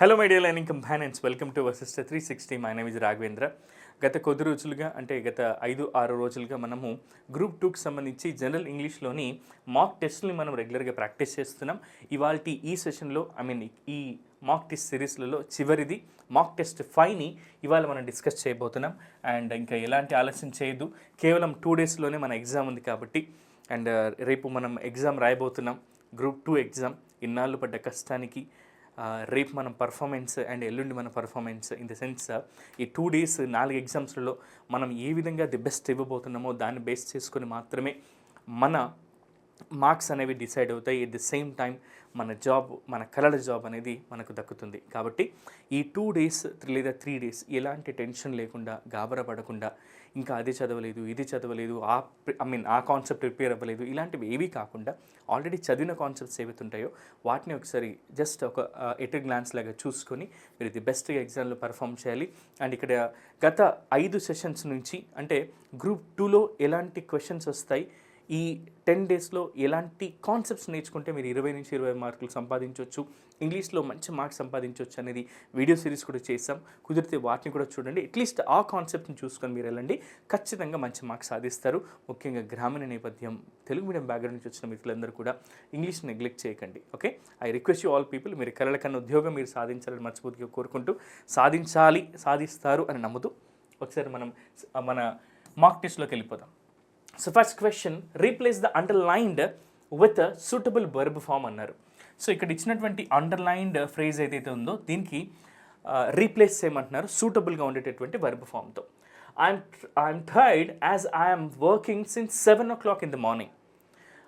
Hello my dear learning companions welcome to sister three sixty my name is Raghavendra గత కొద్ది రోజులుగా అంటే గత ఐదు ఆరు రోజులుగా మనము గ్రూప్ టూకి సంబంధించి జనరల్ ఇంగ్లీష్లోని మాక్ టెస్ట్ని మనం రెగ్యులర్గా ప్రాక్టీస్ చేస్తున్నాం. ఇవాళ ఈ సెషన్లో ఐ మీన్ ఈ మాక్ టెస్ట్ సిరీస్లలో చివరిది మాక్ టెస్ట్ ఫైవ్ని ఇవాళ మనం డిస్కస్ చేయబోతున్నాం. అండ్ ఇంకా ఎలాంటి ఆలస్యం చేయొద్దు. కేవలం టూ డేస్లోనే మన ఎగ్జామ్ ఉంది కాబట్టి అండ్ uh, రేపు మనం ఎగ్జామ్ రాయబోతున్నాం. గ్రూప్ టూ ఎగ్జామ్ ఇన్నాళ్ళు పడ్డ కష్టానికి రేపు మనం పర్ఫార్మెన్స్ అండ్ ఎల్లుండి మన పర్ఫార్మెన్స్ ఇన్ ద సెన్స్ ఈ టూ డేస్ నాలుగు ఎగ్జామ్స్లలో మనం ఏ విధంగా ది బెస్ట్ ఇవ్వబోతున్నామో దాన్ని బేస్ చేసుకొని మాత్రమే మన మార్క్స్ అనేవి డిసైడ్ అవుతాయి. ఎట్ ది సేమ్ టైం మన జాబ్ మన కలల జాబ్ అనేది మనకు దక్కుతుంది. కాబట్టి ఈ టూ డేస్ లేదా త్రీ డేస్ ఎలాంటి టెన్షన్ లేకుండా గాబరా పడకుండా ఇంకా అది చదవలేదు ఇది చదవలేదు ఆ ఐ మీన్ ఆ కాన్సెప్ట్ ప్రిపేర్ అవ్వలేదు. ఇలాంటివి ఏవీ కాకుండా ఆల్రెడీ చదివిన కాన్సెప్ట్స్ ఏవైతే ఉంటాయో వాటిని ఒకసారి జస్ట్ ఒక ఎట్ గ్లాన్స్ లాగా చూసుకొని మీరు ది బెస్ట్గా ఎగ్జామ్లో పర్ఫామ్ చేయాలి. అండ్ ఇక్కడ గత ఐదు సెషన్స్ నుంచి అంటే గ్రూప్ టూలో ఎలాంటి క్వశ్చన్స్ వస్తాయి? ఈ టెన్ డేస్లో ఎలాంటి కాన్సెప్ట్స్ నేర్చుకుంటే మీరు ఇరవై నుంచి ఇరవై మార్కులు సంపాదించవచ్చు ఇంగ్లీష్లో మంచి మార్క్స్ సంపాదించవచ్చు అనేది వీడియో సిరీస్ కూడా చేసాం కుదిరితే వాటిని కూడా చూడండి. అట్లీస్ట్ ఆ కాన్సెప్ట్ని చూసుకొని మీరు వెళ్ళండి. ఖచ్చితంగా మంచి మార్క్స్ సాధిస్తారు. ముఖ్యంగా గ్రామీణ నేపథ్యం తెలుగు మీడియం బ్యాక్గ్రౌండ్ నుంచి వచ్చిన మిత్రులందరూ కూడా ఇంగ్లీష్ నెగ్లెక్ట్ చేయకండి. Okay? I request you all people మీరు కళల కన్నా ఉద్యోగం మీరు సాధించాలని మర్చిపోతుగా కోరుకుంటూ సాధించాలి సాధిస్తారు అని నమ్ముతూ ఒకసారి మనం మన మాక్ టెస్ట్లోకి వెళ్ళిపోదాం. So first question replace the underlined with suitable verb form అన్నారు. సో ఇక్కడ ఇచ్చినటువంటి అండర్లైన్డ్ ఫ్రేజ్ ఏదైతే ఉందో దీనికి రీప్లేస్ చేయమంటున్నారు సూటబుల్గా ఉండేటటువంటి verb ఫామ్తో I'm I'm tired as I'm working since seven o'clock in the morning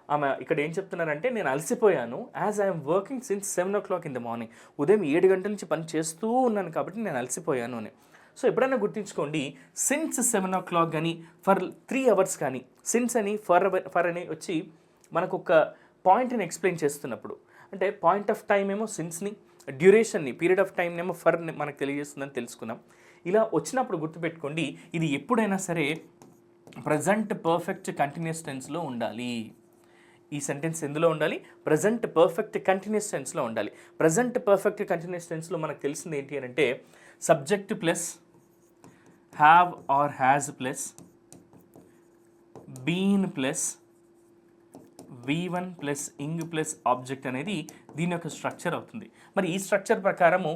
ఆమె ఇక్కడ ఏం చెప్తున్నారంటే నేను అలసిపోయాను as I'm working since seven o'clock in the morning ఉదయం ఏడు గంటల నుంచి పని చేస్తూ ఉన్నాను కాబట్టి నేను అలసిపోయాను అని. సో ఎప్పుడైనా గుర్తుంచుకోండి సిన్స్ సెవెన్ ఓ క్లాక్ కానీ ఫర్ త్రీ అవర్స్ కానీ సిన్స్ అని ఫర్ ఫర్ అని వచ్చి మనకు ఒక పాయింట్ని ఎక్స్ప్లెయిన్ చేస్తున్నప్పుడు. అంటే పాయింట్ ఆఫ్ టైం ఏమో సిన్స్ని డ్యూరేషన్ని పీరియడ్ ఆఫ్ టైం ఏమో ఫర్ మనకు తెలియజేస్తుందని తెలుసుకున్నాం ఇలా వచ్చినప్పుడు గుర్తుపెట్టుకోండి ఇది ఎప్పుడైనా సరే ప్రజెంట్ పర్ఫెక్ట్ కంటిన్యూస్ టెన్స్లో ఉండాలి. ఈ సెంటెన్స్ ఎందులో ఉండాలి? ప్రజెంట్ పర్ఫెక్ట్ కంటిన్యూస్ టెన్స్లో ఉండాలి. ప్రజెంట్ పర్ఫెక్ట్ కంటిన్యూస్ టెన్స్లో మనకు తెలిసింది ఏంటి అని అంటే subject plus have or has plus been plus V one plus ing plus object అనేది దీని యొక్క స్ట్రక్చర్ అవుతుంది. మరి ఈ స్ట్రక్చర్ ప్రకారము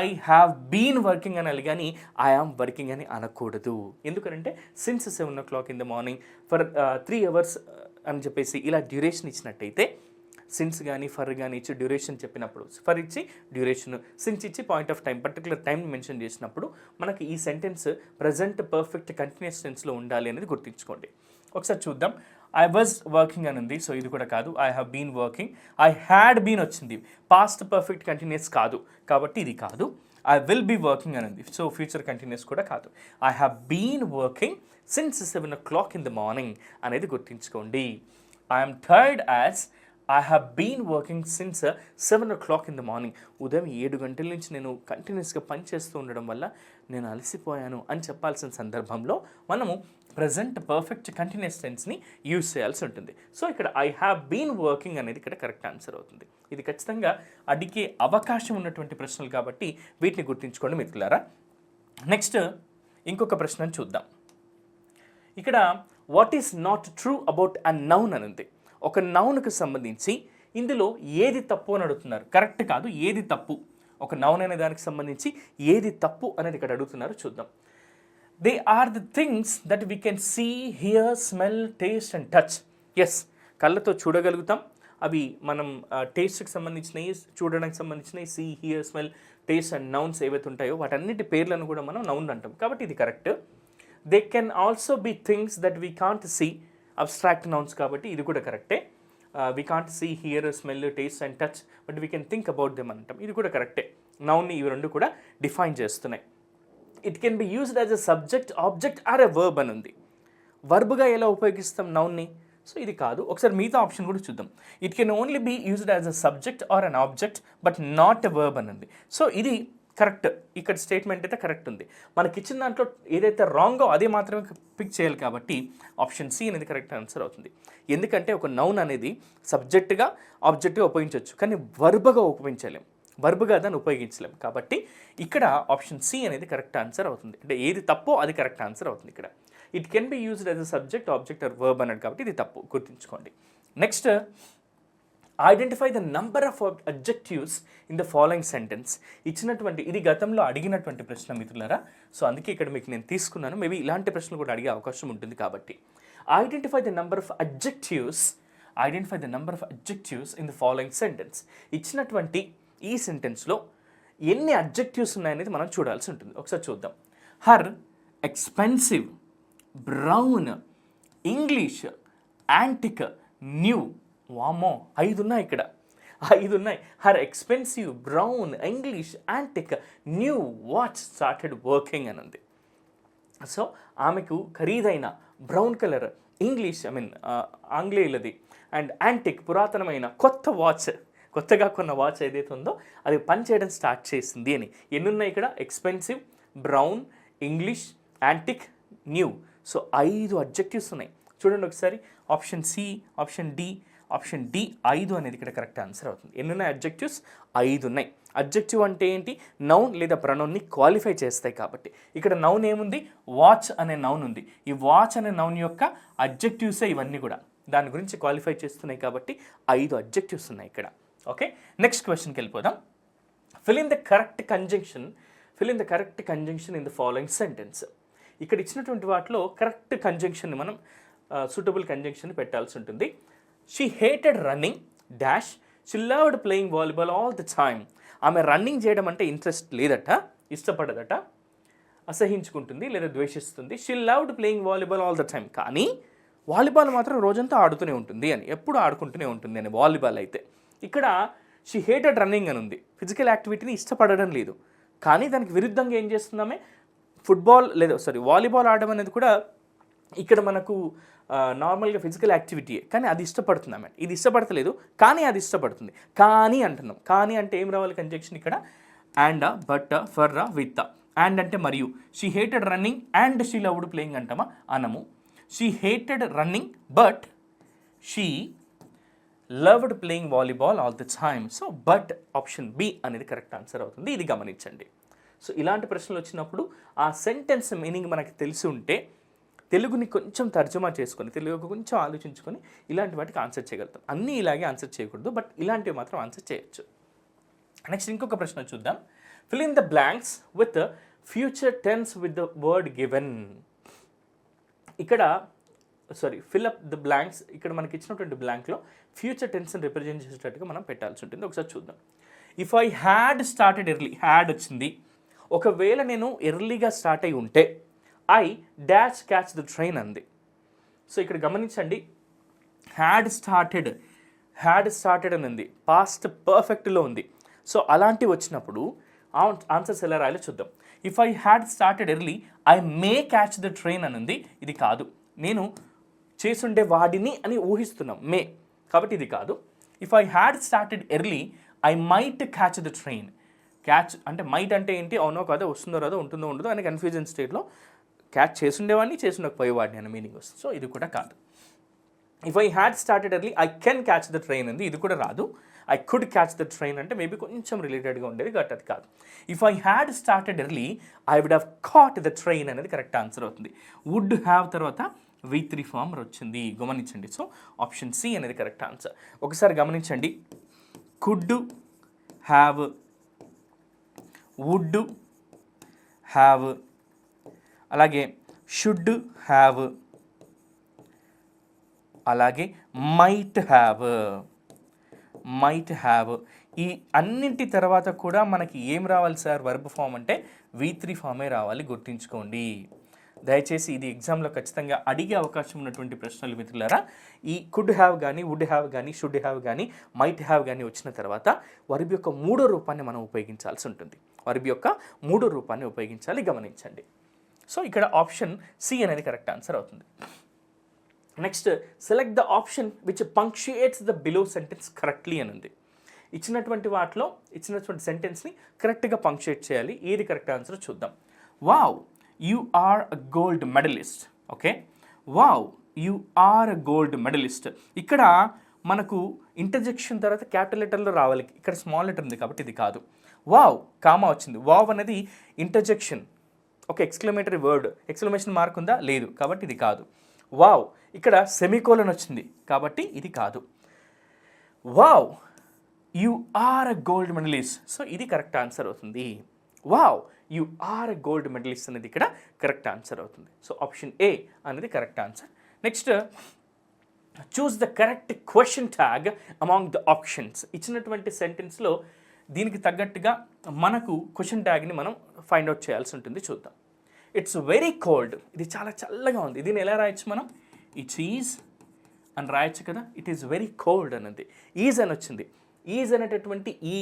ఐ హ్యావ్ బీన్ వర్కింగ్ అనాలి కానీ ఐ ఆమ్ వర్కింగ్ అని అనకూడదు. ఎందుకంటే since seven o'clock in the morning for three hours అని చెప్పేసి ఇలా డ్యూరేషన్ ఇచ్చినట్టయితే సిన్స్ కానీ ఫర్ కానీ ఇచ్చి డ్యూరేషన్ చెప్పినప్పుడు ఫర్ ఇచ్చి డ్యూరేషన్ సిన్స్ ఇచ్చి point of time particular time mention చేసినప్పుడు మనకి ఈ సెంటెన్స్ ప్రజెంట్ పర్ఫెక్ట్ కంటిన్యూస్ టెన్స్లో ఉండాలి అనేది గుర్తుంచుకోండి. ఒకసారి చూద్దాం. ఐ వాజ్ వర్కింగ్ అని ఉంది. సో ఇది కూడా కాదు. I have been working I had been వచ్చింది. పాస్ట్ పర్ఫెక్ట్ కంటిన్యూస్ కాదు. కాబట్టి ఇది కాదు. ఐ విల్ బీ వర్కింగ్ అని ఉంది. సో ఫ్యూచర్ కంటిన్యూస్ కూడా కాదు. I have been working since seven o'clock in the morning అనేది గుర్తుంచుకోండి. I'm tired as I have been working since seven o'clock in the morning ఉదయం ఏడు గంటల నుంచి నేను కంటిన్యూస్గా పనిచేస్తూ ఉండడం వల్ల నేను అలసిపోయాను అని చెప్పాల్సిన సందర్భంలో మనము ప్రజెంట్ పర్ఫెక్ట్ కంటిన్యూస్ టెన్స్ని యూజ్ చేయాల్సి ఉంటుంది. సో ఇక్కడ ఐ హ్యావ్ బీన్ వర్కింగ్ అనేది ఇక్కడ కరెక్ట్ ఆన్సర్ అవుతుంది. ఇది ఖచ్చితంగా అడిగే అవకాశం ఉన్నటువంటి ప్రశ్నలు కాబట్టి వీటిని గుర్తుంచుకోండి మిత్రులారా. నెక్స్ట్ ఇంకొక ప్రశ్నను చూద్దాం. ఇక్కడ what is not true about a noun అని ఉంది. ఒక నౌన్కి సంబంధించి ఇందులో ఏది తప్పు అని అడుగుతున్నారు? కరెక్ట్ కాదు ఏది తప్పు? ఒక నౌన్ అనే దానికి సంబంధించి ఏది తప్పు అనేది ఇక్కడ అడుగుతున్నారు చూద్దాం. They are the things that we can see hear smell taste and touch yes కళ్ళతో చూడగలుగుతాం. అవి మనం టేస్ట్కి సంబంధించినవి చూడడానికి సంబంధించినవి see hear smell taste and nouns ఏవైతే ఉంటాయో వాటన్నిటి పేర్లను కూడా మనం నౌన్ అంటాం. కాబట్టి ఇది correct. They can also be things that we can't see abstract nouns కాబట్టి ఇది కూడా కరెక్టే we can't see hear smell taste and touch but we can think about them అంటాం ఇది కూడా కరెక్టే నౌన్ని ఇవి రెండు కూడా డిఫైన్ చేస్తున్నాయి. It can be used as a subject object or a verb అని ఉంది. వర్బ్గా ఎలా ఉపయోగిస్తాం నౌన్ని సో ఇది కాదు. ఒకసారి మిగతా ఆప్షన్ కూడా చూద్దాం. It can only be used as a subject or an object but not a verb అని ఉంది. సో ఇది కరెక్ట్. ఇక్కడ స్టేట్మెంట్ అయితే కరెక్ట్ ఉంది. మనకి ఇచ్చిన దాంట్లో ఏదైతే రాంగో అదే మాత్రమే పిక్ చేయాలి కాబట్టి ఆప్షన్ సి అనేది కరెక్ట్ ఆన్సర్ అవుతుంది. ఎందుకంటే ఒక నౌన్ అనేది సబ్జెక్ట్గా ఆబ్జెక్ట్గా ఉపయోగించవచ్చు. కానీ వర్బగా ఉపయోగించలేం. వర్బుగా దాన్ని ఉపయోగించలేం. కాబట్టి ఇక్కడ ఆప్షన్ సి అనేది కరెక్ట్ ఆన్సర్ అవుతుంది. అంటే ఏది తప్పో అది కరెక్ట్ ఆన్సర్ అవుతుంది ఇక్కడ. It can be used as a subject object or verb అన్నాడు కాబట్టి ఇది తప్పు. గుర్తుంచుకోండి. Next identify the number of adjectives in the following sentence ఇచ్చినటువంటి ఇది గతంలో అడిగినటువంటి ప్రశ్న మిత్రులరా. సో అందుకే ఇక్కడ మీకు నేను తీసుకున్నాను. మేబీ ఇలాంటి ప్రశ్నలు కూడా అడిగే అవకాశం ఉంటుంది కాబట్టి. Identify the number of adjectives identify the number of adjectives in the following sentence ఇచ్చినటువంటి ఈ సెంటెన్స్లో ఎన్ని అబ్జెక్టివ్స్ ఉన్నాయనేది మనం చూడాల్సి ఉంటుంది. ఒకసారి చూద్దాం. Her expensive brown English antique new వామో ఐదు ఉన్నాయి ఇక్కడ. ఐదు ఉన్నాయి her expensive brown English antique new watch started working అని ఉంది. సో ఆమెకు ఖరీదైన brown colour English I mean ఆంగ్లేయులది. And antique పురాతనమైన కొత్త వాచ్ కొత్తగా కొన్న వాచ్ ఏదైతే ఉందో అది పనిచేయడం స్టార్ట్ చేసింది అని. ఎన్ని ఉన్నాయి ఇక్కడ? Expensive brown English antique new so ఐదు అబ్జెక్టివ్స్ ఉన్నాయి. చూడండి ఒకసారి. Option C option D option D ఐదు అనేది ఇక్కడ కరెక్ట్ ఆన్సర్ అవుతుంది. ఎన్ని ఉన్నాయి అబ్జెక్టివ్స్ ఐదు ఉన్నాయి అబ్జెక్టివ్ అంటే ఏంటి? నౌన్ లేదా ప్రనౌన్ని క్వాలిఫై చేస్తాయి కాబట్టి. ఇక్కడ నౌన్ ఏముంది? వాచ్ అనే నౌన్ ఉంది. ఈ వాచ్ అనే నౌన్ యొక్క అబ్జెక్టివ్సే ఇవన్నీ కూడా. దాని గురించి క్వాలిఫై చేస్తున్నాయి కాబట్టి ఐదు అబ్జెక్టివ్స్ ఉన్నాయి ఇక్కడ. ఓకే నెక్స్ట్ క్వశ్చన్కి వెళ్ళిపోదాం. Fill in the correct conjunction fill in the correct conjunction in the following sentence ఇక్కడ ఇచ్చినటువంటి వాటిలో కరెక్ట్ కంజంక్షన్ మనం uh, సూటబుల్ కంజంక్షన్ పెట్టాల్సి ఉంటుంది. She hated running dash she loved playing volleyball all the time ఆమె running చేయడం అంటే interest లేదట ఇష్టపడదట అసహించుకుంటుంది లేదా ద్వేషిస్తుంది. She loved playing volleyball all the time కానీ వాలీబాల్ మాత్రం రోజంతా ఆడుతూనే ఉంటుంది అని ఎప్పుడు ఆడుకుంటూనే ఉంటుంది అని వాలీబాల్ అయితే. ఇక్కడ షీ హేటెడ్ రన్నింగ్ అని ఉంది. ఫిజికల్ యాక్టివిటీని ఇష్టపడడం లేదు. కానీ దానికి విరుద్ధంగా ఏం చేస్తుందామే ఫుట్బాల్ లేదా సారీ వాలీబాల్ ఆడడం అనేది కూడా ఇక్కడ మనకు నార్మల్గా ఫిజికల్ యాక్టివిటీయే కానీ అది ఇష్టపడుతుంది ఆమె. ఇది ఇష్టపడతలేదు కానీ అది ఇష్టపడుతుంది. కానీ అంటున్నాం. కానీ అంటే ఏం రావాలి కంజెక్షన్ ఇక్కడ? And but for with. And అంటే మరియు. She hated running and she loved playing అంటామా? అనము she hated running but she loved playing volleyball all the time so but option B అనేది కరెక్ట్ ఆన్సర్ అవుతుంది. ఇది గమనించండి. సో ఇలాంటి ప్రశ్నలు వచ్చినప్పుడు ఆ సెంటెన్స్ మీనింగ్ మనకి తెలిసి ఉంటే తెలుగుని కొంచెం తర్జుమా చేసుకొని తెలుగు కొంచెం ఆలోచించుకొని ఇలాంటి వాటికి ఆన్సర్ చేయగలుగుతాం. అన్నీ ఇలాగే ఆన్సర్ చేయకూడదు బట్ ఇలాంటివి మాత్రం ఆన్సర్ చేయొచ్చు. నెక్స్ట్ ఇంకొక ప్రశ్న చూద్దాం. Fill in the blanks with future tense with the word given ఇక్కడ sorry fill up the blanks ఇక్కడ మనకి ఇచ్చినటువంటి బ్లాంక్లో ఫ్యూచర్ టెన్స్ని రిప్రజెంట్ చేసేటట్టుగా మనం పెట్టాల్సి ఉంటుంది. ఒకసారి చూద్దాం. If I had started early had వచ్చింది. ఒకవేళ నేను ఎర్లీగా స్టార్ట్ అయి ఉంటే I dash catch the train అంది. సో ఇక్కడ గమనించండి. హ్యాడ్ స్టార్టెడ్ హ్యాడ్ స్టార్టెడ్ అని ఉంది. పాస్ట్ పర్ఫెక్ట్లో ఉంది. సో అలాంటివి వచ్చినప్పుడు ఆన్సర్స్ ఎలా రాయాలో చూద్దాం. If I had started early I may catch the train అని ఉంది. ఇది కాదు. నేను చేసుండే వాడిని అని ఊహిస్తున్నాం. మే కాబట్టి ఇది కాదు. If I had started early I might catch the train catch అంటే మైట్ అంటే ఏంటి? అవునో కాదో వస్తుందో రాదో ఉంటుందో ఉండదో అని కన్ఫ్యూజన్ స్టేట్లో క్యాచ్ చేసుండేవాడిని చేసుండకపోయేవాడిని అనే మీనింగ్ వస్తుంది. సో ఇది కూడా కాదు. If I had started early I can catch the train అంది. ఇది కూడా రాదు. I could catch the train అంటే మేబీ కొంచెం రిలేటెడ్గా ఉండేది బట్ అది కాదు. If I had started early I would have caught the train అనేది కరెక్ట్ ఆన్సర్ అవుతుంది. వుడ్ హ్యావ్ తర్వాత వి త్రీ ఫార్మర్ వచ్చింది. గమనించండి. సో ఆప్షన్ సి అనేది కరెక్ట్ ఆన్సర్ ఒకసారి గమనించండి. కుడ్ హ్యావ్ వుడ్ హ్యావ్ అలాగే షుడ్ హ్యావ్ అలాగే మైట్ హ్యావ్ మైట్ హ్యావ్ ఈ అన్నింటి తర్వాత కూడా మనకి ఏం రావాలి సార్? వర్బ్ ఫామ్ అంటే వి త్రీ ఫామే రావాలి? గుర్తుంచుకోండి. దయచేసి ఇది ఎగ్జామ్లో ఖచ్చితంగా అడిగే అవకాశం ఉన్నటువంటి ప్రశ్నలు మిత్రులారా ఈ కుడ్ హ్యావ్ కానీ వుడ్ హ్యావ్ కానీ షుడ్ హ్యావ్ కానీ మైట్ హ్యావ్ కానీ వచ్చిన తర్వాత వర్బ్ యొక్క మూడో రూపాన్ని మనం ఉపయోగించాల్సి ఉంటుంది. వర్బ్ యొక్క మూడో రూపాన్ని ఉపయోగించాలి గమనించండి. సో ఇక్కడ ఆప్షన్ సి అనేది కరెక్ట్ ఆన్సర్ అవుతుంది. Next select the option which punctuates the below sentence correctly అని ఉంది. ఇచ్చినటువంటి వాటిలో ఇచ్చినటువంటి సెంటెన్స్ని కరెక్ట్గా పంక్చుయేట్ చేయాలి. ఏది కరెక్ట్ ఆన్సర్ చూద్దాం. Wow you are a gold medallist okay wow you are a gold medallist ఇక్కడ మనకు ఇంటర్జెక్షన్ తర్వాత క్యాపిటల్ లెటర్లో రావాలి. ఇక్కడ స్మాల్ లెటర్ ఉంది కాబట్టి ఇది కాదు. వావ్ కామా వచ్చింది. వావ్ అనేది ఇంటర్జెక్షన్ ఒక ఎక్స్క్లమేటరీ వర్డ్ ఎక్స్క్లమేషన్ మార్క్ ఉందా? లేదు. కాబట్టి ఇది కాదు. వావ్ ఇక్కడ సెమికోలన్ వచ్చింది. కాబట్టి ఇది కాదు. Wow you are a gold medallist. So ఇది కరెక్ట్ ఆన్సర్ అవుతుంది. Wow you are a gold medallist అనేది ఇక్కడ కరెక్ట్ ఆన్సర్ అవుతుంది. సో ఆప్షన్ ఏ అనేది correct answer. Next choose the correct question tag among the options. ఇచ్చినటువంటి సెంటెన్స్లో దీనికి తగ్గట్టుగా మనకు క్వశ్చన్ ట్యాగ్ని మనం ఫైండ్ అవుట్ చేయాల్సి ఉంటుంది చూద్దాం. ఇట్స్ వెరీ కోల్డ్ ఇది చాలా చల్లగా ఉంది. దీన్ని ఎలా రాయొచ్చు మనం? ఈ చీజ్ అని రాయొచ్చు కదా? ఇట్ ఈస్ వెరీ కోల్డ్ అన్నది. ఈజ్ అని వచ్చింది. ఈజ్ అనేటటువంటి ఈ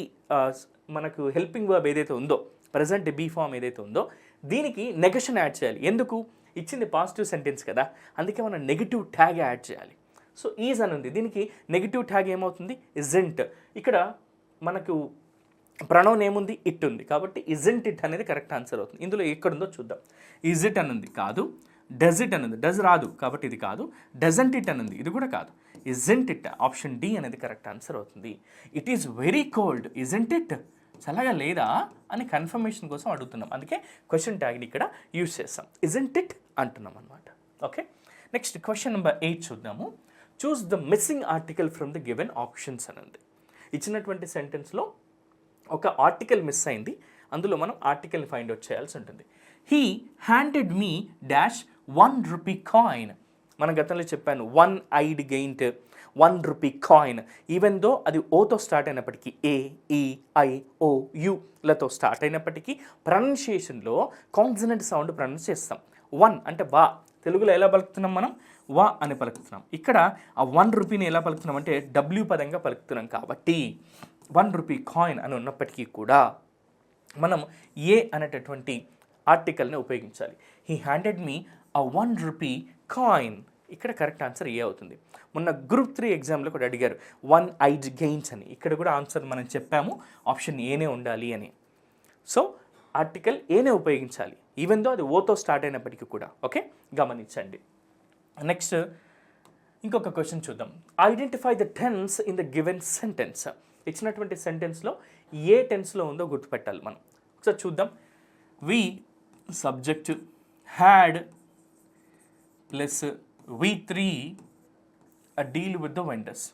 మనకు హెల్పింగ్ వర్బ్ ఏదైతే ఉందో ప్రజెంట్ బీ ఫామ్ ఏదైతే ఉందో దీనికి నెగషన్ యాడ్ చేయాలి. ఎందుకు? ఇచ్చింది పాజిటివ్ సెంటెన్స్ కదా. అందుకే మనం నెగిటివ్ ట్యాగ్ యాడ్ చేయాలి. సో ఈజ్ అని ఉంది. దీనికి నెగిటివ్ ట్యాగ్ ఏమవుతుంది? ఇజెంట్ ఇక్కడ మనకు ప్రణవ్ ఏముంది ఇట్ ఉంది. కాబట్టి ఇజెంట్ ఇట్ అనేది కరెక్ట్ ఆన్సర్ అవుతుంది. ఇందులో ఎక్కడుందో చూద్దాం. ఇజ్ ఇట్ అనుంది? కాదు. డజ్ ఇట్ అనుంది? డజ్ రాదు. కాబట్టి ఇది కాదు. డజంట్ ఇట్ అనుంది? ఇది కూడా కాదు. ఇజెంట్ ఇట్ ఆప్షన్ డి అనేది కరెక్ట్ ఆన్సర్ అవుతుంది. It is very cold isn't it చల్లగా లేదా అని కన్ఫర్మేషన్ కోసం అడుగుతున్నాం. అందుకే క్వశ్చన్ ట్యాగ్ని ఇక్కడ యూజ్ చేస్తాం. ఇజెంట్ ఇట్ అంటున్నాం అనమాట okay next question number eight చూద్దాము. Choose the missing article from the given options అని ఉంది ఇచ్చినటువంటి సెంటెన్స్లో ఒక ఆర్టికల్ మిస్ అయింది. అందులో మనం ఆర్టికల్ని ఫైండ్ అవుట్ చేయాల్సి ఉంటుంది. He handed me dash one rupee coin మన గతంలో చెప్పాను one eyed giant one rupee coin even though అది ఓతో స్టార్ట్ అయినప్పటికీ ఏ ఈ ఐ ఓ యులతో స్టార్ట్ అయినప్పటికీ ప్రొనౌన్సియేషన్లో కాన్సనెంట్ సౌండ్ ప్రొనౌన్స్ చేస్తాం. వన్ అంటే వా. తెలుగులో ఎలా పలుకుతున్నాం మనం? వా అని పలుకుతున్నాం. ఇక్కడ ఆ వన్ రూపీని ఎలా పలుకుతున్నాం అంటే డబ్ల్యూ పదంగా పలుకుతున్నాం కాబట్టి. వన్ రూపీ కాయిన్ అని ఉన్నప్పటికీ కూడా మనం ఏ అనేటటువంటి ఆర్టికల్ని ఉపయోగించాలి. He handed me a one rupee coin ఇక్కడ కరెక్ట్ ఆన్సర్ ఏ అవుతుంది? మొన్న గ్రూప్ త్రీ ఎగ్జామ్లో కూడా అడిగారు వన్ ఐజ్ గెయిన్స్ అని. ఇక్కడ కూడా ఆన్సర్ మనం చెప్పాము ఆప్షన్ ఏనే ఉండాలి అని. సో ఆర్టికల్ ఏనే ఉపయోగించాలి? ఈవెన్ దో అది ఓతో స్టార్ట్ అయినప్పటికీ కూడా. ఓకే? గమనించండి. నెక్స్ట్ ఇంకొక క్వశ్చన్ చూద్దాం. Identify the tense in the given sentence ఇచ్చినటువంటి సెంటెన్స్లో ఏ టెన్స్లో ఉందో గుర్తుపెట్టాలి మనం. ఒకసారి చూద్దాం. We subject had plus V three a deal with the vendors.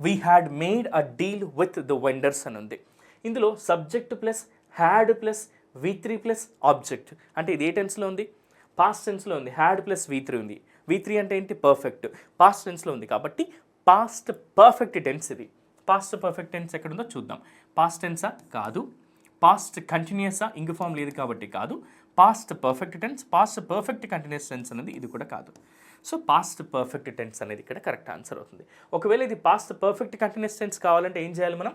We had made a deal with the vendors అని ఉంది. ఇందులో subject plus had plus V three plus object అంటే ఇది ఏ టెన్స్లో ఉంది? పాస్ట్ టెన్స్లో ఉంది. హ్యాడ్ ప్లస్ వి త్రీ ఉంది. వి త్రీ అంటే ఏంటి? పర్ఫెక్ట్. పాస్ట్ టెన్స్లో ఉంది కాబట్టి పాస్ట్ పర్ఫెక్ట్ టెన్స్ ఇది. పాస్ట్ పర్ఫెక్ట్ టెన్స్ ఎక్కడ ఉందో చూద్దాం పాస్ట్ టెన్సా కాదు. పాస్ట్ కంటిన్యూసా ఇంగ్ ఫామ్ లేదు కాబట్టి కాదు. Past perfect tense past perfect continuous tense అనేది ఇది కూడా కాదు. సో పాస్ట్ పర్ఫెక్ట్ టెన్స్ అనేది ఇక్కడ కరెక్ట్ ఆన్సర్ అవుతుంది. ఒకవేళ ఇది పాస్ట్ పర్ఫెక్ట్ కంటిన్యూస్ టెన్స్ కావాలంటే ఏం చేయాలి మనం?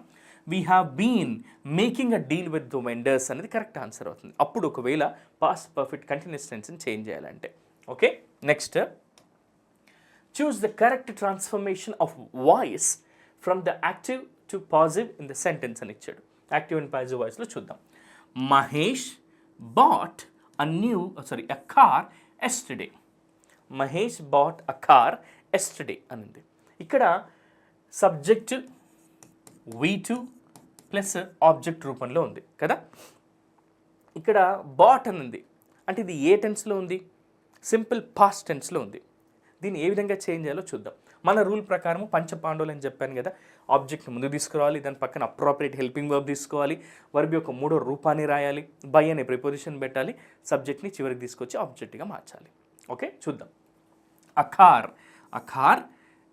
We have been making a deal with the vendors అనేది కరెక్ట్ ఆన్సర్ అవుతుంది. అప్పుడు ఒకవేళ పాస్ట్ పర్ఫెక్ట్ కంటిన్యూస్ టెన్స్ని చేంజ్ చేయాలంటే. Okay next choose the correct transformation of voice from the active to positive in the sentence అని ఇచ్చాడు. Active and positive వాయిస్లో చూద్దాం. Mahesh bought a new sorry a car yesterday Mahesh bought a car yesterday అనింది. ఇక్కడ subject V two plus object రూపంలో ఉంది కదా? ఇక్కడ బాట్ అనింది. అంటే ఇది ఏ టెన్స్లో ఉంది? సింపుల్ పాస్ట్ టెన్స్లో ఉంది. దీన్ని ఏ విధంగా చేంజ్ చేయాలో చూద్దాం. మన రూల్ ప్రకారం పంచపాండవులు అని చెప్పాను కదా ఆబ్జెక్ట్ ముందు తీసుకురావాలి దాని పక్కన అప్రాపరియేట్ హెల్పింగ్ వర్బ్ తీసుకోవాలి వర్బ్ యొక్క మూడో రూపాన్ని రాయాలి బై అనే ప్రిపోజిషన్ పెట్టాలి సబ్జెక్ట్ని చివరికి తీసుకొచ్చి ఆబ్జెక్ట్గా మార్చాలి. ఓకే చూద్దాం. అఖార్ అఖార్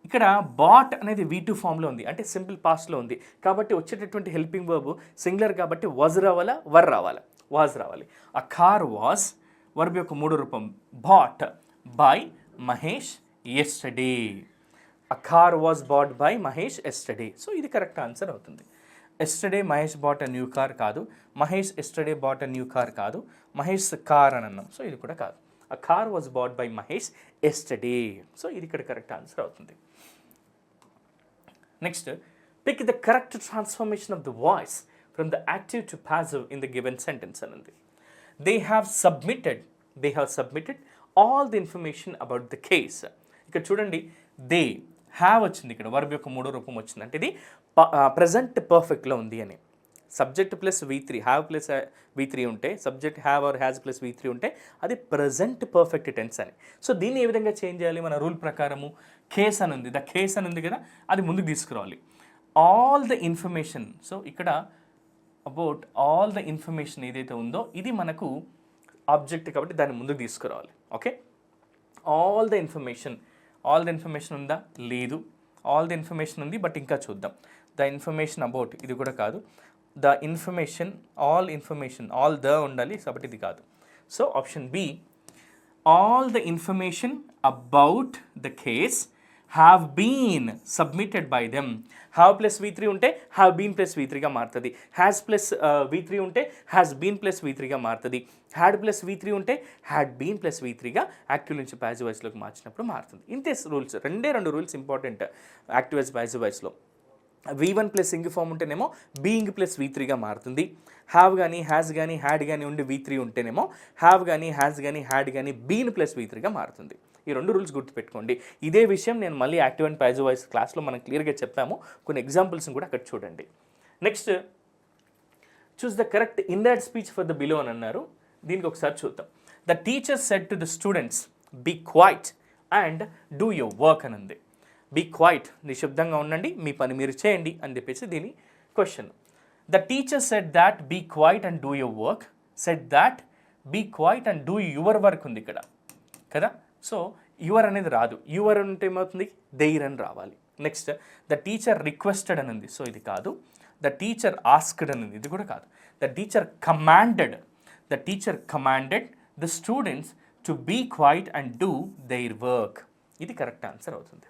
ఇక్కడ బాట్ అనేది వీ టూ ఫామ్లో ఉంది అంటే సింపుల్ పాస్ట్లో ఉంది. కాబట్టి వచ్చేటటువంటి హెల్పింగ్ వర్బ్ సింగులర్ కాబట్టి వాజ్ రావాలా వర్ రావాలా వాజ్ రావాలి. అఖార్ వాజ్ వర్బ్ యొక్క మూడో రూపం bought by Mahesh yesterday a car was bought by Mahesh yesterday so ఇది కరెక్ట్ ఆన్సర్ అవుతుంది. Yesterday Mahesh bought a new car కాదు. Mahesh yesterday bought a new car కాదు. మహేష్ కార్ అని అన్నాం. సో ఇది కూడా కాదు. A car was bought by Mahesh yesterday so ఇది ఇక్కడ కరెక్ట్ ఆన్సర్ అవుతుంది. Next pick the correct transformation of the voice from the active to passive in the given sentence అని ఉంది. They have submitted they have submitted all the information about the case ఇక్కడ చూడండి. They have వచ్చింది ఇక్కడ. Verb యొక్క మూడో రూపం వచ్చింది. అంటే ఇది ప్రజెంట్ పర్ఫెక్ట్లో ఉంది అని. Subject plus V three have plus V three ఉంటే subject have or has plus V three ఉంటే అది ప్రజెంట్ పర్ఫెక్ట్ టెన్స్ అని. సో దీన్ని ఏ విధంగా చేంజ్ చేయాలి? మన రూల్ ప్రకారము కేస్ అని ఉంది. ద కేస్ అని ఉంది కదా అది ముందుకు తీసుకురావాలి. ఆల్ ద ఇన్ఫర్మేషన్ సో ఇక్కడ అబౌట్ ఆల్ ద ఇన్ఫర్మేషన్ ఏదైతే ఉందో ఇది మనకు ఆబ్జెక్ట్ కాబట్టి దాన్ని ముందుకు తీసుకురావాలి. Okay all the information all the information ఉందా? లేదు. ఆల్ ద ఇన్ఫర్మేషన్ ఉంది బట్ ఇంకా చూద్దాం. ద ఇన్ఫర్మేషన్ అబౌట్ ఇది కూడా కాదు. The information all information all the ఉండాలి కాబట్టి ఇది కాదు. So option B all the information about the case have been submitted by them have plus V three ఉంటే హ్యావ్ బీన్ ప్లస్ వి త్రీగా మారుతుంది. హ్యాస్ ప్లస్ వి త్రీ ఉంటే has been plus V త్రీగా మారుతుంది. హ్యాడ్ ప్లస్ వి త్రీ ఉంటే had been plus V త్రీగా active నుంచి passive వాయిస్లోకి మార్చినప్పుడు మారుతుంది. ఇంతే రూల్స్ రెండే రెండు rules important active voice passive వాయిస్లో V one plus ing form ఉంటేనేమో బీయింగ్ ప్లస్ వి త్రీగా మారుతుంది. హ్యావ్ కానీ హ్యాస్ కానీ హ్యాడ్ కానీ ఉండి వి త్రీ ఉంటేనేమో హ్యావ్ కానీ హ్యాస్ కానీ హ్యాడ్ కానీ బీన్ ప్లస్ వి త్రీగా మారుతుంది. ఈ రెండు రూల్స్ గుర్తుపెట్టుకోండి. ఇదే విషయం నేను మళ్ళీ యాక్టివ్ అండ్ ప్యాజివ్ వాయిస్ క్లాస్లో మనం క్లియర్గా చెప్పాము. కొన్ని ఎగ్జాంపుల్స్ని కూడా అక్కడ చూడండి. Next choose the correct in that speech for the below అని అన్నారు. దీనికి ఒకసారి చూద్దాం. The teacher said to the students be quiet and do your work అని ఉంది బీ క్వైట్ నిశ్శబ్దంగా ఉండండి మీ పని మీరు చేయండి అని చెప్పేసి దీని question the teacher said that be quiet and do your work said that be quiet and do your work ఉంది ఇక్కడ. కదా? సో యువర్ అనేది రాదు. యువర్ అంటే ఏమవుతుంది? దెయిర్ అని రావాలి. నెక్స్ట్ ద టీచర్ రిక్వెస్టెడ్ అని ఉంది సో ఇది కాదు. ద టీచర్ ఆస్క్డ్ అని ఉంది ఇది కూడా కాదు. The teacher commanded the teacher commanded the students to be quiet and do their work ఇది కరెక్ట్ ఆన్సర్ అవుతుంది.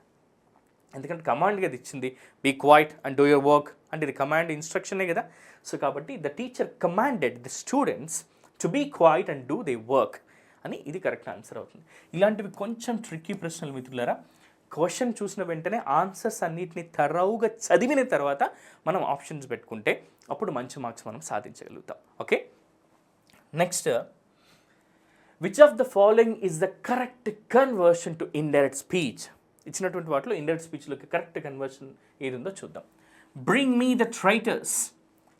ఎందుకంటే కమాండ్ కదా ఇచ్చింది. Be quiet and do your work అంటే ఇది కమాండ్ ఇన్స్ట్రక్షనే కదా. సో కాబట్టి the teacher commanded the students to be quiet and do they work అని ఇది కరెక్ట్ ఆన్సర్ అవుతుంది. ఇలాంటివి కొంచెం ట్రిక్కీ ప్రశ్నలు మిత్రులరా. క్వశ్చన్ చూసిన వెంటనే ఆన్సర్స్ అన్నిటిని తరవుగా చదివిన తర్వాత మనం ఆప్షన్స్ పెట్టుకుంటే అప్పుడు మంచి మార్క్స్ మనం సాధించగలుగుతాం. Okay next which of the following is the correct conversion to indirect speech ఇచ్చినటువంటి వాటిలో ఇండైరెక్ట్ స్పీచ్లోకి కరెక్ట్ కన్వర్షన్ ఏది ఉందో చూద్దాం. Bring me the traitors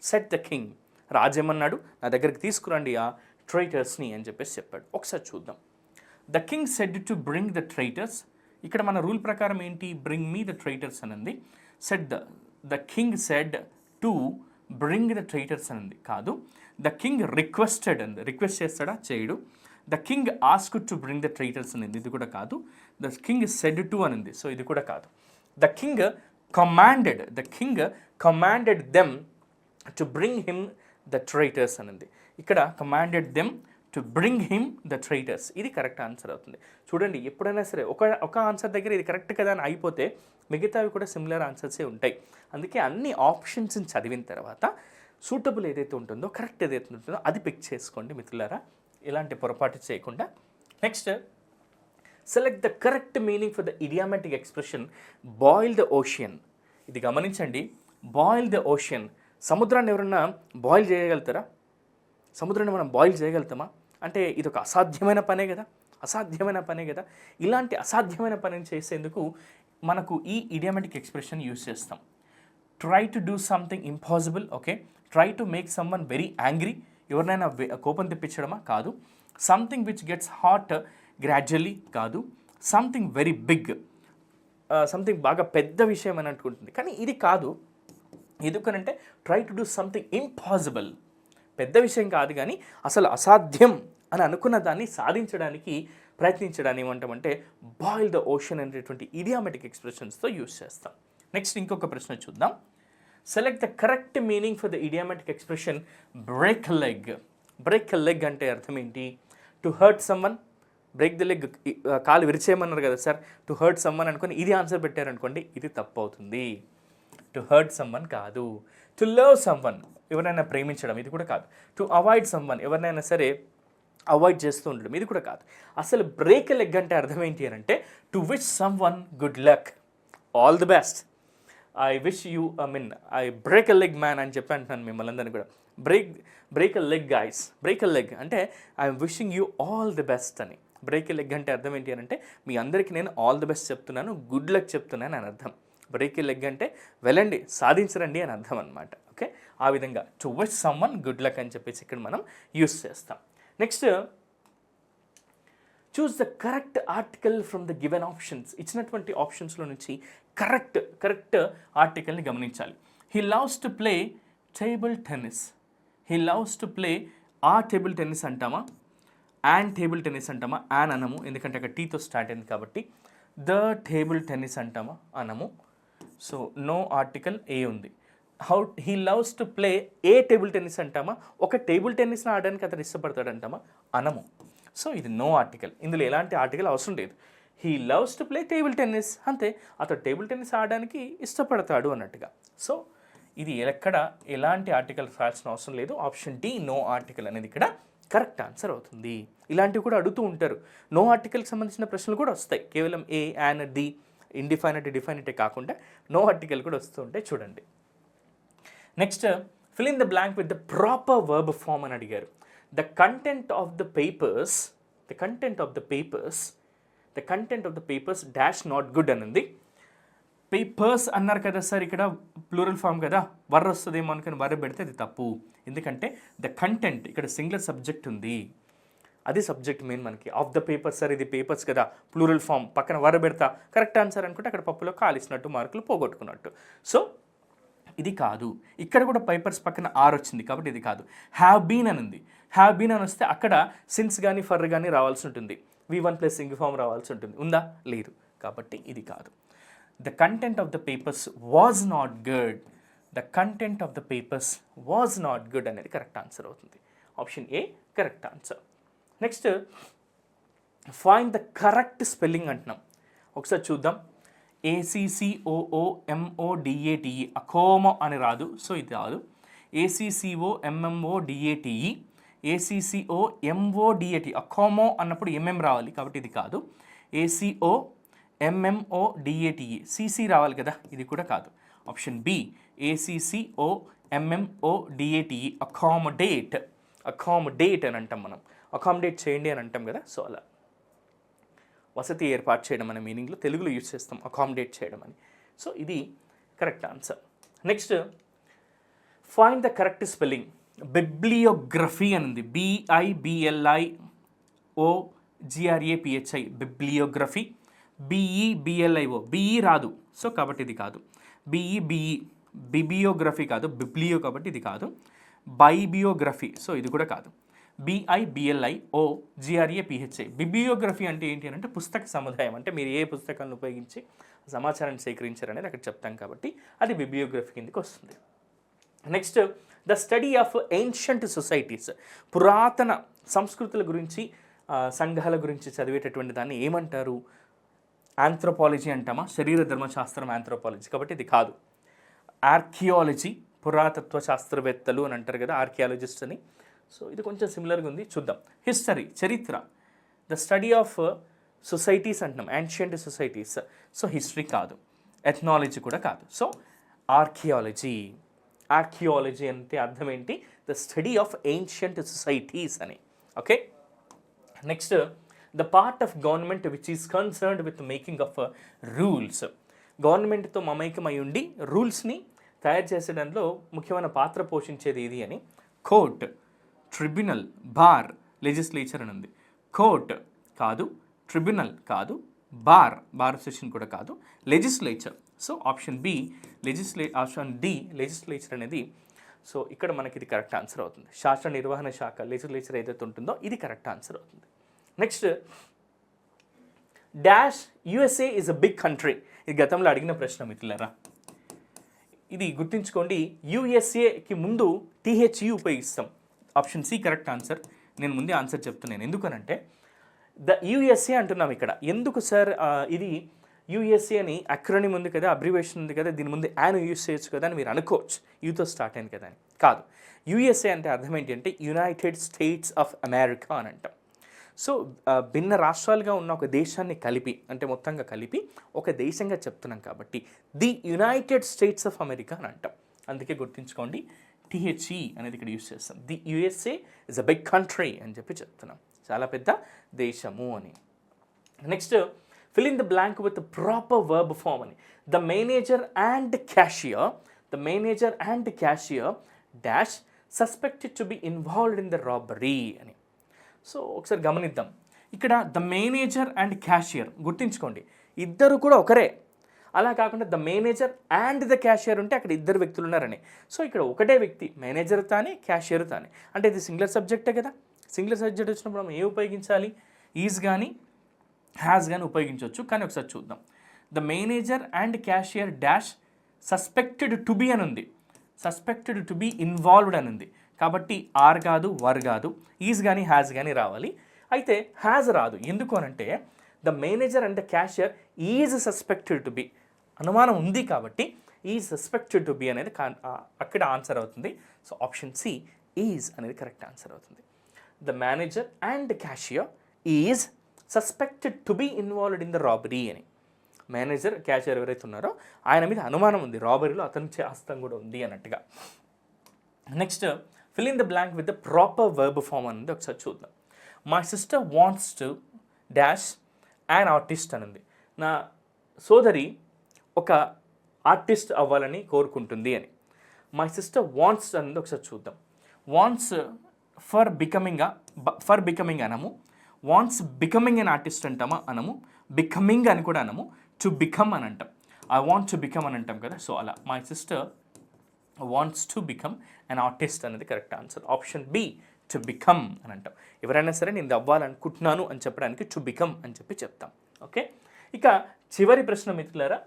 said the king రాజేమన్నాడు? నా దగ్గరికి తీసుకురండి ఆ ట్రైటర్స్ని అని చెప్పేసి చెప్పాడు. ఒకసారి చూద్దాం. The king said to bring the traitors ఇక్కడ మన రూల్ ప్రకారం ఏంటి? Bring me the traitors అనంది said the the king said to bring the traitors అనింది కాదు ద కింగ్ రిక్వెస్టెడ్ అంది రిక్వెస్ట్ చేస్తాడా? చేయడు. The king ask to bring the traitors అనింది ఇది కూడా కాదు. ద కింగ్ సెడ్ టు అనింది సో ఇది కూడా కాదు. The king commanded the king commanded them to bring him the traitors అనింది ఇక్కడ commanded them to bring him the traitors ఇది కరెక్ట్ ఆన్సర్ అవుతుంది. చూడండి ఎప్పుడైనా సరే ఒక ఒక ఆన్సర్ దగ్గర ఇది కరెక్ట్ కదా అని అయిపోతే మిగతావి కూడా సిమిలర్ ఆన్సర్సే ఉంటాయి. అందుకే అన్ని ఆప్షన్స్ని చదివిన తర్వాత సూటబుల్ ఏదైతే ఉంటుందో కరెక్ట్ ఏదైతే ఉంటుందో అది పిక్ చేసుకోండి మిత్రులారా. ఇలాంటి పొరపాటు చేయకుండా. Next select the correct meaning for the idiomatic expression boil the ocean ఇది గమనించండి బాయిల్ ద ఓషియన్ సముద్రాన్ని ఎవరన్నా బాయిల్ చేయగలుగుతారా? సముద్రాన్ని మనం బాయిల్ చేయగలుగుతామా? అంటే ఇది ఒక అసాధ్యమైన పనే కదా. అసాధ్యమైన పనే కదా. ఇలాంటి అసాధ్యమైన పనిని చేసేందుకు మనకు ఈ ఇడియామెటిక్ ఎక్స్ప్రెషన్ యూస్ చేస్తాం. Try to do something impossible okay try to make someone very angry ఎవరినైనా కోపం తెప్పించడమా? కాదు. Something which gets hot gradually కాదు. సంథింగ్ వెరీ బిగ్ సంథింగ్ బాగా పెద్ద విషయం అని అనుకుంటుంది కానీ ఇది కాదు. ఎందుకనంటే try to do something impossible పెద్ద విషయం కాదు కానీ అసలు అసాధ్యం అని అనుకున్న దాన్ని సాధించడానికి ప్రయత్నించడాన్ని ఏమంటామంటే బాయిల్ ద ఓషన్ అనేటువంటి ఇడియామెటిక్ ఎక్స్ప్రెషన్స్తో యూస్ చేస్తాం. నెక్స్ట్ ఇంకొక ప్రశ్న చూద్దాం. Select the correct meaning for the idiomatic expression break leg break leg అంటే అర్థం ఏంటి? To hurt someone break the leg కాలు విరిచేయమన్నారు కదా సార్. టు హర్ట్ సమ్మన్ అనుకొని ఇది ఆన్సర్ పెట్టారనుకోండి ఇది తప్పు అవుతుంది. టు హర్ట్ సమ్మన్ కాదు. టు లవ్ సమ్వన్ ఎవరైనా ప్రేమించడం ఇది కూడా కాదు. టు అవాయిడ్ సమ్వన్ ఎవరినైనా సరే అవాయిడ్ చేస్తూ ఉండడం ఇది కూడా కాదు. అసలు బ్రేక్ లెగ్ అంటే అర్థం ఏంటి అని అంటే to wish someone good luck all the best I wish you I mean I break a leg man అని చెప్పి అంటున్నాను మిమ్మల్ని అందరినీ కూడా. Break break a leg guys break a leg అంటే I'm wishing you all the best అని. Break a leg అంటే అర్థం ఏంటి అని అంటే మీ అందరికీ నేను ఆల్ ది బెస్ట్ చెప్తున్నాను గుడ్ లక్ చెప్తున్నాను అని అర్థం. బ్రేక్ ఎ లెగ్ అంటే వెళ్ళండి సాధించరండి అని అర్థం అనమాట ఓకే ఆ విధంగా to someone good luck అని చెప్పేసి ఇక్కడ మనం యూస్ చేస్తాం. Next choose the correct article from the given options ఇచ్చినటువంటి ఆప్షన్స్లో నుంచి కరెక్ట్ కరెక్ట్ ఆర్టికల్ని గమనించాలి. He loves to play table tennis he loves to play a table tennis అంటామా? యాన్ టేబుల్ టెన్నిస్ అంటామా? యాన్ అనము. ఎందుకంటే అక్కడ టీతో స్టార్ట్ అయింది కాబట్టి. ద టేబుల్ టెన్నిస్ అంటామా? అనము సో నో ఆర్టికల్ ఏ ఉంది. How he loves to play a table tennis అంటామా? ఒక టేబుల్ టెన్నిస్ని ఆడడానికి అతను ఇష్టపడతాడు అంటామా అనము. సో ఇది నో ఆర్టికల్. ఇందులో ఎలాంటి ఆర్టికల్ అవసరం లేదు. He loves to play table tennis. అంతే. అతను టేబుల్ టెన్నిస్ ఆడడానికి ఇష్టపడతాడు అన్నట్టుగా. సో ఇది ఎక్కడ ఎలాంటి ఆర్టికల్ రాల్సిన అవసరం లేదు. ఆప్షన్ డి నో ఆర్టికల్ అనేది ఇక్కడ కరెక్ట్ ఆన్సర్ అవుతుంది. ఇలాంటివి కూడా అడుగుతూ ఉంటారు. నో ఆర్టికల్కి సంబంధించిన ప్రశ్నలు కూడా వస్తాయి. కేవలం ఏ యాన్ ది ఇండిఫైనట్ డిఫైనటే కాకుండా నో ఆర్టికల్ కూడా వస్తూ ఉంటాయి. చూడండి. Next fill in the blank with the proper verb form అని అడిగారు. The content of the papers the content of the papers the content of the papers dash not good అని ఉంది papers అన్నారు కదా సార్ ఇక్కడ ప్లూరల్ ఫామ్ కదా. వర్ర వస్తుందేమో అనుకుని వర్ర పెడితే అది తప్పు. ఎందుకంటే ద కంటెంట్ ఇక్కడ సింగులర్ సబ్జెక్ట్ ఉంది. అది సబ్జెక్ట్ మెయిన్ మనకి. ఆఫ్ ద పేపర్స్ సార్ ఇది పేపర్స్ కదా. ప్లూరల్ ఫామ్ పక్కన వర పెడతా. కరెక్ట్ ఆన్సర్ అనుకుంటే అక్కడ పప్పులో కాలిసినట్టు మార్కులు పోగొట్టుకున్నట్టు. సో ఇది కాదు. ఇక్కడ కూడా పేపర్స్ పక్కన ఆర్ వచ్చింది కాబట్టి ఇది కాదు. హ్యావ్ బీన్ అని ఉంది. హ్యావ్ బీన్ అని వస్తే అక్కడ సిన్స్ కానీ ఫర్ కానీ రావాల్సి ఉంటుంది. V one plus sing form రావాల్సి ఉంటుంది. ఉందా? లేదు. కాబట్టి ఇది కాదు. The content of the papers was not good the content of the papers was not good అనేది కరెక్ట్ ఆన్సర్ అవుతుంది. Option A correct answer next find the correct spelling అంటున్నాం. ఒకసారి చూద్దాం. ఏసీసీఓఓఎంఓడిఏటిఈ అకోమో అని రాదు సో ఇది రాదు. ఏసీసీఓ ఎంఎంఓ డిఏటిఈ ఏసీసీఓ ఎంఓడిఏటి అకోమో అన్నప్పుడు ఎంఎం రావాలి కాబట్టి ఇది కాదు. ఏసీఓ ఎంఎంఓ డిఏటిఈ సిసి రావాలి కదా ఇది కూడా కాదు. Option B A C C O M M O D A T E accommodate accommodate అని అంటాం మనం. అకామడేట్ చేయండి అని అంటాం కదా సో అలా. వసతి ఏర్పాటు చేయడం అనే మీనింగ్లో తెలుగులో యూజ్ చేస్తాం అకామిడేట్ చేయడం అని. సో ఇది correct answer. Next find the correct spelling bibliography అని ఉంది B I B L I O G R A P H I bibliography. B E B L I O B E రాదు. So కాబట్టి ఇది కాదు. BE BE బిబియోగ్రఫీ కాదు బిబ్లియో కాబట్టి ఇది కాదు. బైబియోగ్రఫీ. సో ఇది కూడా కాదు. బిఐబిఎల్ఐ ఓ జిఆర్ఏ పిహెచ్ఐ బిబియోగ్రఫీ అంటే ఏంటి అని అంటే పుస్తక సముదాయం. అంటే మీరు ఏ పుస్తకాలను ఉపయోగించి సమాచారాన్ని సేకరించారనేది అక్కడ చెప్తాం కాబట్టి అది బిబియోగ్రఫీ కిందకి వస్తుంది. Next the study of ancient societies పురాతన సంస్కృతుల గురించి సంఘాల గురించి చదివేటటువంటి దాన్ని ఏమంటారు? ఆంథ్రోపాలజీ అంటామా? శరీర ధర్మశాస్త్రం ఆంథ్రోపాలజీ కాబట్టి ఇది కాదు. ఆర్కియాలజీ పురాతత్వ శాస్త్రవేత్తలు అని అంటారు కదా ఆర్కియాలజిస్ట్ అని. సో ఇది కొంచెం సిమిలర్గా ఉంది. చూద్దాం. హిస్టరీ చరిత్ర. ద స్టడీ ఆఫ్ సొసైటీస్ అంటున్నాం. యాన్షియంట్ సొసైటీస్ సో హిస్టరీ కాదు. ఎథనాలజీ కూడా కాదు. సో ఆర్కియాలజీ ఆర్కియాలజీ అంటే అర్థం ఏంటి? The study of ancient societies అని. Okay next the part of government which is concerned with making of rules గవర్నమెంట్తో మమైకమై ఉండి రూల్స్ని తయారు చేసేదానిలో ముఖ్యమైన పాత్ర పోషించేది ఇది అని? కోర్ట్ ట్రిబ్యునల్ బార్ లెజిస్లేచర్ అని ఉంది. కోర్ట్ కాదు ట్రిబ్యునల్ కాదు బార్ బార్ సెషన్ కూడా కాదు legislature so option B legislature option D legislature అనేది సో ఇక్కడ మనకి ఇది కరెక్ట్ ఆన్సర్ అవుతుంది. శాస్త్ర నిర్వహణ శాఖ లెజిస్లేచర్ ఏదైతే ఉంటుందో ఇది కరెక్ట్ ఆన్సర్ అవుతుంది. Next dash USA is a big country ఇది గతంలో అడిగిన ప్రశ్న మిత్రులరా. ఇది గుర్తుంచుకోండి యుఎస్ఏకి ముందు టీహెచ్యు ఉపయోగిస్తాం. Option C correct answer. నేను ముందే ఆన్సర్ చెప్తున్నాను. ఎందుకనంటే ద యుఎస్ఏ అంటున్నాం ఇక్కడ. ఎందుకు సార్ ఇది యూఎస్ఏ అని అక్రోనిమ్ ఉంది కదా అబ్రివేషన్ ఉంది కదా దీని ముందు యాన్ యూస్ చేయొచ్చు కదా అని మీరు అనుకోవచ్చు. యూతో స్టార్ట్ అయింది కదా అని. కాదు. యూఎస్ఏ అంటే అర్థం ఏంటి అంటే యునైటెడ్ స్టేట్స్ ఆఫ్ అమెరికా అని అంటాం. సో భిన్న రాష్ట్రాలుగా ఉన్న ఒక దేశాన్ని కలిపి అంటే మొత్తంగా కలిపి ఒక దేశంగా చెప్తున్నాం కాబట్టి the United States of America అని అంటాం. అందుకే గుర్తుంచుకోండి టిహెచ్ఈ అనేది ఇక్కడ యూస్ చేస్తాం. The USA is a big country అని చెప్పి చెప్తున్నాం. చాలా పెద్ద దేశము అని. Next fill in the blank with proper verb form అని. The manager and cashier the manager and cashier dash suspected to be involved in the robbery అని. So ఒకసారి గమనిద్దాం. ఇక్కడ ద మేనేజర్ అండ్ క్యాషియర్ గుర్తుంచుకోండి. ఇద్దరు కూడా ఒకరే. అలా కాకుండా the manager and the cashier ఉంటే అక్కడ ఇద్దరు వ్యక్తులు ఉన్నారని. సో ఇక్కడ ఒకటే వ్యక్తి మేనేజర్ తానే క్యాషియర్ తానే. అంటే ఇది సింగులర్ సబ్జెక్టే కదా? సింగులర్ సబ్జెక్ట్ వచ్చినప్పుడు మనం ఏం ఉపయోగించాలి? ఈజ్ కానీ హ్యాస్ కానీ ఉపయోగించవచ్చు. కానీ ఒకసారి చూద్దాం. The manager and cashier dash suspected to be అని ఉంది. సస్పెక్టెడ్ టు బి ఇన్వాల్వ్డ్ అని ఉంది. కాబట్టి ఆర్ కాదు వర్ కాదు ఈజ్ కానీ హ్యాస్ కానీ రావాలి. అయితే హ్యాజ్ రాదు. ఎందుకు అనంటే the manager and the cashier is suspected to be. అనుమానం ఉంది కాబట్టి ఈజ్ సస్పెక్టెడ్ టు బి అనేది అక్కడ ఆన్సర్ అవుతుంది. సో ఆప్షన్ సి ఈజ్ అనేది కరెక్ట్ ఆన్సర్ అవుతుంది. The manager and cashier is suspected to be involved in the robbery అని. Manager cashier ఎవరైతే ఉన్నారో ఆయన మీద అనుమానం ఉంది. రాబరీలో అతని చే- హస్తం కూడా ఉంది అన్నట్టుగా. Next fill in the blank with the proper verb form అనేది ఒకసారి చూద్దాం. My sister wants to dash an artist అనుంది. నా సోదరి ఒక ఆర్టిస్ట్ అవ్వాలని కోరుకుంటుంది అని. మై సిస్టర్ వాన్స్ అనేది ఒకసారి చూద్దాం. Wants for becoming for becoming అనము. Wants becoming an artist అంటామా? అనము. బికమింగ్ అని కూడా అనము. టు బికమ్ అని అంటాం. ఐ వాంట్ టు బికమ్ అని అంటాం కదా. సో అలా. My sister wants to become an artist అనేది correct answer option B to become అని అంటాం. ఎవరైనా సరే నేను అవ్వాలనుకుంటున్నాను అని చెప్పడానికి టు బికమ్ అని చెప్పి చెప్తాం. ఓకే ఇక చివరి ప్రశ్న మిత్రులారా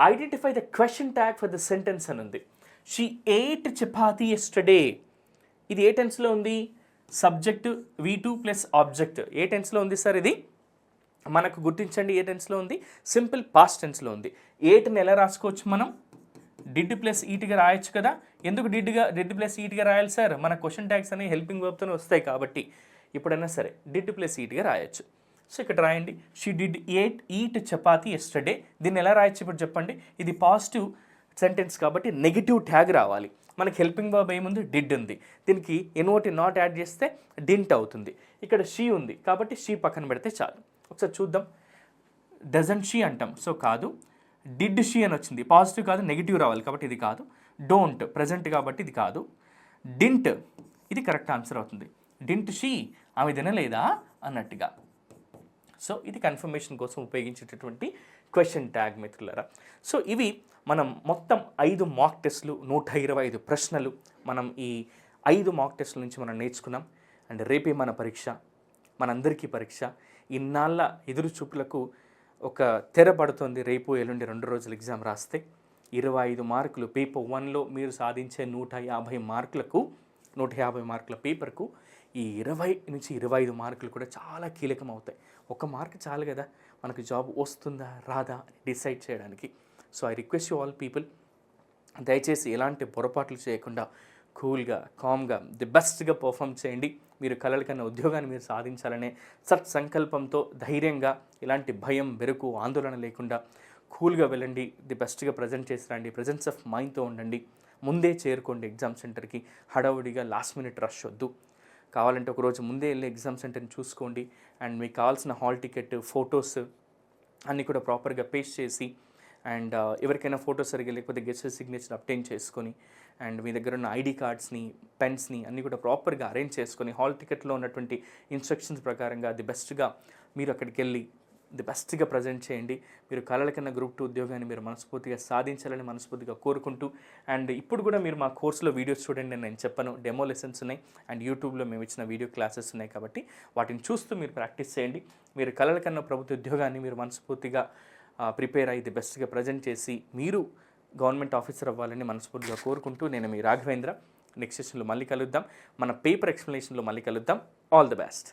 identify the question tag for the sentence అని ఉంది. షీ ఎయిట్ చపాతి ఎస్టర్డే ఇది ఏ టెన్స్లో ఉంది? Subject V two plus object ఏ టెన్స్లో ఉంది సార్ ఇది? మనకు గుర్తించండి ఏ టెన్స్లో ఉంది. సింపుల్ పాస్ట్ టెన్స్లో ఉంది. ఎయిట్ని ఎలా రాసుకోవచ్చు మనం? డిడ్ ప్లస్ ఈట్గా రాయొచ్చు కదా? ఎందుకు డిడ్గా డిడ్ ప్లస్ ఈట్గా రాయాలి సార్? మన క్వశ్చన్ ట్యాగ్స్ అనేవి హెల్పింగ్ వర్బ్తోనే వస్తాయి కాబట్టి. ఇప్పుడైనా సరే డిడ్ ప్లస్ ఈట్గా రాయొచ్చు. సో ఇక్కడ రాయండి. She did ate eat chapati yesterday దీన్ని ఎలా రాయొచ్చు ఇప్పుడు చెప్పండి? ఇది పాజిటివ్ సెంటెన్స్ కాబట్టి నెగిటివ్ ట్యాగ్ రావాలి. మనకి హెల్పింగ్ వర్బ్ ఏముంది? డిడ్ ఉంది. దీనికి N O T not add చేస్తే డింట్ అవుతుంది. ఇక్కడ షీ ఉంది కాబట్టి షీ పక్కన పెడితే చాలు. ఒకసారి చూద్దాం. డజన్ షీ అంటాం. సో కాదు. డిడ్ షీ అని వచ్చింది. పాజిటివ్ కాదు నెగిటివ్ రావాలి కాబట్టి ఇది కాదు. డోంట్ ప్రజెంట్ కాబట్టి ఇది కాదు. డింట్ ఇది కరెక్ట్ ఆన్సర్ అవుతుంది. డింట్ షీ ఆమె తినలేదా? అన్నట్టుగా. సో ఇది కన్ఫర్మేషన్ కోసం ఉపయోగించేటటువంటి క్వశ్చన్ ట్యాగ్ మిత్రులరా. సో ఇవి మనం మొత్తం ఐదు మాక్ టెస్ట్లు నూట ఇరవై ఐదు ప్రశ్నలు మనం ఈ ఐదు మాక్ టెస్ట్ల నుంచి మనం నేర్చుకున్నాం. అండ్ రేపే మన పరీక్ష మనందరికీ పరీక్ష. ఇన్నాళ్ళ ఎదురు చూపులకు ఒక తెర పడుతుంది రేపు ఎల్లుండి రెండు రోజులు ఎగ్జామ్ రాస్తే. ఇరవై ఐదు మార్కులు పేపర్ వన్లో మీరు సాధించే నూట యాభై మార్కులకు నూట యాభై మార్కుల పేపర్కు ఈ ఇరవై నుంచి ఇరవై ఐదు మార్కులు కూడా చాలా కీలకం అవుతాయి ఒక మార్క్ చాలు కదా మనకు జాబ్ వస్తుందా రాదా అని డిసైడ్ చేయడానికి. So I request you all people దయచేసి ఎలాంటి పొరపాట్లు చేయకుండా కూల్గా కామ్గా ది బెస్ట్గా పర్ఫామ్ చేయండి. మీరు కలల కన్నా ఉద్యోగాన్ని మీరు సాధించాలనే సత్ సంకల్పంతో ధైర్యంగా ఇలాంటి భయం బెరుకు ఆందోళన లేకుండా కూల్గా వెళ్ళండి. ది బెస్ట్గా ప్రజెంట్ చేసి రండి. ప్రజెన్స్ ఆఫ్ మైండ్తో ఉండండి. ముందే చేరుకోండి ఎగ్జామ్ సెంటర్కి. హడావుడిగా లాస్ట్ మినిట్ రష్ వద్దు. కావాలంటే ఒకరోజు ముందే వెళ్ళి ఎగ్జామ్ సెంటర్ని చూసుకోండి. అండ్ మీకు కావాల్సిన హాల్ టికెట్ ఫొటోస్ అన్నీ కూడా ప్రాపర్గా పేస్ట్ చేసి అండ్ ఎవరికైనా ఫోటో సరిగ్గా లేకపోతే గెస్ట్ సిగ్నేచర్ అప్టైన్ చేసుకొని అండ్ మీ దగ్గర ఉన్న ఐడి కార్డ్స్ని పెన్స్ని అన్నీ కూడా ప్రాపర్గా అరేంజ్ చేసుకొని హాల్ టికెట్లో ఉన్నటువంటి ఇన్స్ట్రక్షన్స్ ప్రకారంగా ది బెస్ట్గా మీరు అక్కడికి వెళ్ళి ది బెస్ట్గా ప్రజెంట్ చేయండి. మీరు కళల కన్నా గ్రూప్ టూ ఉద్యోగాన్ని మీరు మనస్ఫూర్తిగా సాధించాలని మనస్ఫూర్తిగా కోరుకుంటూ అండ్ ఇప్పుడు కూడా మీరు మా కోర్సులో వీడియోస్ చూడండి అని నేను చెప్పను. డెమో లెసన్స్ ఉన్నాయి అండ్ యూట్యూబ్లో మేము ఇచ్చిన వీడియో క్లాసెస్ ఉన్నాయి కాబట్టి వాటిని చూస్తూ మీరు ప్రాక్టీస్ చేయండి. మీరు కళల కన్నా ప్రభుత్వ ఉద్యోగాన్ని మీరు మనస్ఫూర్తిగా ప్రిపేర్ అయ్యి ది బెస్ట్గా ప్రజెంట్ చేసి మీరు గవర్నమెంట్ ఆఫీసర్ అవ్వాలని మనస్ఫూర్తిగా కోరుకుంటూ నేను మీ రాఘవేంద్ర. నెక్స్ట్ సెషన్లో మళ్ళీ కలుద్దాం. మన పేపర్ ఎక్స్ప్లెనేషన్లో మళ్ళీ కలుద్దాం. All the best.